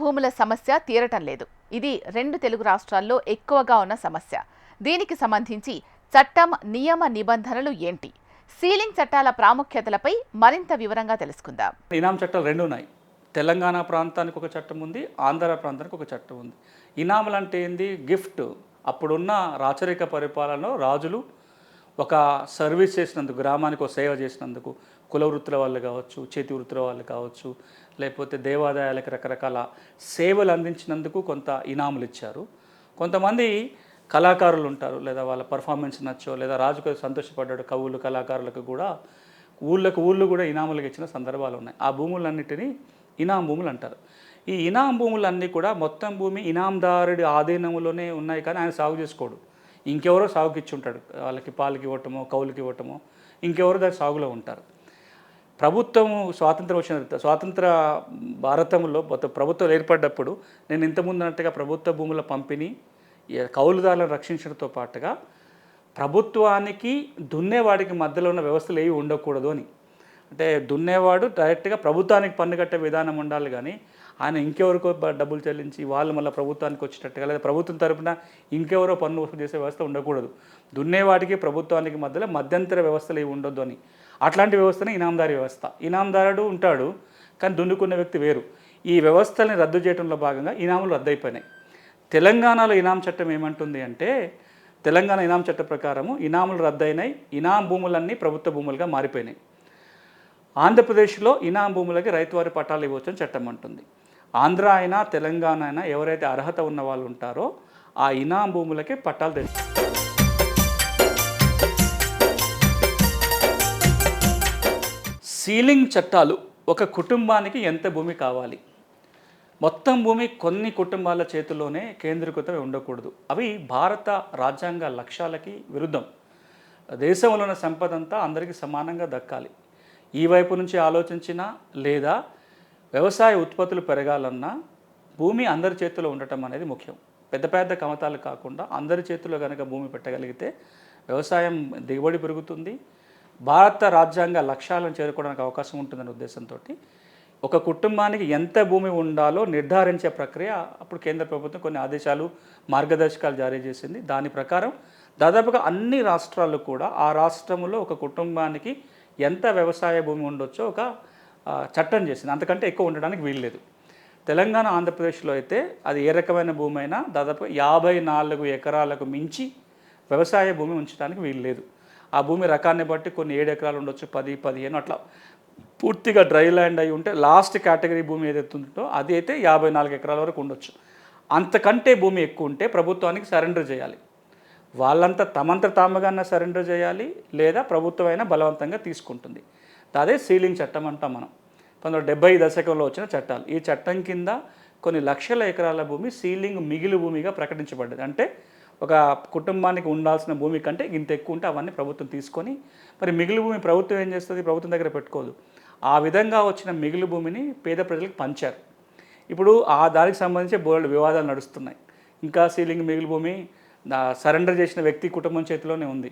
భూముల సమస్య తీరటం లేదు. ఇది రెండు తెలుగు రాష్ట్రాల్లో ఎక్కువగా ఉన్న సమస్య. దీనికి సంబంధించి చట్టం నియమ నిబంధనలు ఏంటి? సీలింగ్ చట్టాల ప్రాముఖ్యతలపై మరింత వివరంగా తెలుసుకుందాం. ఇనాం చట్టాలు రెండు ఉన్నాయి. తెలంగాణ ప్రాంతానికి ఒక చట్టం ఉంది ఆంధ్ర ప్రాంతానికి ఒక చట్టం ఉంది. ఇనాములు అంటే ఏంది? గిఫ్ట్. అప్పుడున్న రాచరిక పరిపాలనలో రాజులు ఒక సర్వీస్ చేసినందుకు గ్రామానికి ఒక సేవ చేసినందుకు కుల వృత్తుల వాళ్ళు కావచ్చు చేతి వృత్తుల వాళ్ళు కావచ్చు లేకపోతే దేవాదాయాలకు రకరకాల సేవలు అందించినందుకు కొంత ఇనాములు ఇచ్చారు. కొంతమంది కళాకారులు ఉంటారు లేదా వాళ్ళ పర్ఫార్మెన్స్ నచ్చో లేదా రాజుకు సంతోషపడ్డాడు కవులు కళాకారులకు కూడా ఊళ్ళకు ఊళ్ళు కూడా ఇనాములకు ఇచ్చిన సందర్భాలు ఉన్నాయి. ఆ భూములన్నిటినీ ఇనాం భూములు అంటారు. ఈ ఇనాం భూములన్నీ కూడా మొత్తం భూమి ఇనాందారుడి ఆధీనంలోనే ఉన్నాయి కానీ ఆయన సాగు చేసుకోడు. ఇంకెవరో సాగుకి ఇచ్చి ఉంటాడు. వాళ్ళకి పాలకి ఇవ్వటమో కౌలుకి ఇవ్వటమో ఇంకెవరో దాని సాగులో ఉంటారు. ప్రభుత్వం స్వాతంత్రం వచ్చిన స్వాతంత్ర భారతంలో మొత్తం ప్రభుత్వం ఏర్పడ్డప్పుడు నేను ఇంతకుముందు అన్నట్టుగా ప్రభుత్వ భూముల పంపిణీ కౌలుదారులను రక్షించడంతో పాటుగా ప్రభుత్వానికి దున్నేవాడికి మధ్యలో ఉన్న వ్యవస్థలు ఏవి ఉండకూడదు అని. అంటే దున్నేవాడు డైరెక్ట్గా ప్రభుత్వానికి పన్ను కట్టే విధానం ఉండాలి కానీ ఆయన ఇంకెవరికో డబ్బులు చెల్లించి వాళ్ళు మళ్ళీ ప్రభుత్వానికి వచ్చేటట్టుగా లేదా ప్రభుత్వం తరపున ఇంకెవరో పన్ను వసూలు చేసే వ్యవస్థ ఉండకూడదు. దున్నేవాడికి ప్రభుత్వానికి మధ్యలో మధ్యంతర వ్యవస్థలు ఏవి ఉండొద్దు అని. అట్లాంటి వ్యవస్థనే ఇనాందారి వ్యవస్థ. ఇనాందారుడు ఉంటాడు కానీ దున్నుకున్న వ్యక్తి వేరు. ఈ వ్యవస్థల్ని రద్దు చేయడంలో భాగంగా ఇనాములు రద్దయిపోయినాయి. తెలంగాణలో ఇనాం చట్టం ఏమంటుంది అంటే తెలంగాణ ఇనాం చట్ట ప్రకారము ఇనాములు రద్దయినాయి ఇనాం భూములన్నీ ప్రభుత్వ భూములుగా మారిపోయినాయి. ఆంధ్రప్రదేశ్లో ఇనాం భూములకి రైతువారి పట్టాలు ఇవ్వచ్చని చట్టం అంటుంది. ఆంధ్ర అయినా తెలంగాణ అయినా ఎవరైతే అర్హత ఉన్న వాళ్ళు ఉంటారో ఆ ఇనాం భూములకి పట్టాలు తెచ్చు సీలింగ్ చట్టాలు ఒక కుటుంబానికి ఎంత భూమి కావాలి? మొత్తం భూమి కొన్ని కుటుంబాల చేతుల్లోనే కేంద్రీకృతమై ఉండకూడదు. అవి భారత రాజ్యాంగ లక్ష్యాలకి విరుద్ధం. దేశంలో ఉన్న సంపద అంతా అందరికీ సమానంగా దక్కాలి. ఈ వైపు నుంచి ఆలోచించినా లేదా వ్యవసాయ ఉత్పత్తులు పెరగాలన్నా భూమి అందరి చేతిలో ఉండటం అనేది ముఖ్యం. పెద్ద పెద్ద కమతాలు కాకుండా అందరి చేతిలో కనుక భూమి పెట్టగలిగితే వ్యవసాయం దిగుబడి పెరుగుతుంది. భారత రాజ్యాంగ లక్ష్యాలను చేరుకోవడానికి అవకాశం ఉంటుందనే ఉద్దేశంతో ఒక కుటుంబానికి ఎంత భూమి ఉండాలో నిర్ధారించే ప్రక్రియ అప్పుడు కేంద్ర ప్రభుత్వం కొన్ని ఆదేశాలు మార్గదర్శకాలు జారీ చేసింది. దాని ప్రకారం దాదాపుగా అన్ని రాష్ట్రాలు కూడా ఆ రాష్ట్రంలో ఒక కుటుంబానికి ఎంత వ్యవసాయ భూమి ఉండొచ్చో ఒక చట్టం చేసింది. అంతకంటే ఎక్కువ ఉండడానికి వీల్లేదు తెలంగాణ ఆంధ్రప్రదేశ్లో అయితే అది ఏ రకమైన భూమి అయినా దాదాపు యాభై నాలుగు ఎకరాలకు మించి వ్యవసాయ భూమి ఉంచడానికి వీల్లేదు ఆ భూమి రకాన్ని బట్టి కొన్ని ఏడు ఎకరాలు ఉండొచ్చు పది పదిహేను అట్లా పూర్తిగా డ్రై ల్యాండ్ అయి ఉంటే లాస్ట్ కేటగిరీ భూమి ఏదైతే ఉందో అది అయితే యాభై నాలుగు ఎకరాల వరకు ఉండొచ్చు. అంతకంటే భూమి ఎక్కువ ఉంటే ప్రభుత్వానికి సరెండర్ చేయాలి. వాళ్ళంతా తమంత తాముగానే సరెండర్ చేయాలి లేదా ప్రభుత్వం అయినా బలవంతంగా తీసుకుంటుంది. అదే సీలింగ్ చట్టం అంటాం మనం. పంతొమ్మిది డెబ్బై దశకంలో వచ్చిన చట్టాలు. ఈ చట్టం కింద కొన్ని లక్షల ఎకరాల భూమి సీలింగ్ మిగిలి భూమిగా ప్రకటించబడ్డది. అంటే ఒక కుటుంబానికి ఉండాల్సిన భూమి కంటే ఇంత ఎక్కువ ఉంటే అవన్నీ ప్రభుత్వం తీసుకొని మరి మిగిలి భూమి ప్రభుత్వం ఏం చేస్తుంది? ప్రభుత్వం దగ్గర పెట్టుకోదు. ఆ విధంగా వచ్చిన మిగిలి భూమిని పేద ప్రజలకు పంచారు. ఇప్పుడు ఆ దానికి సంబంధించి బోర్డు వివాదాలు నడుస్తున్నాయి. ఇంకా సీలింగ్ మిగిలి భూమి సరెండర్ చేసిన వ్యక్తి కుటుంబం చేతిలోనే ఉంది.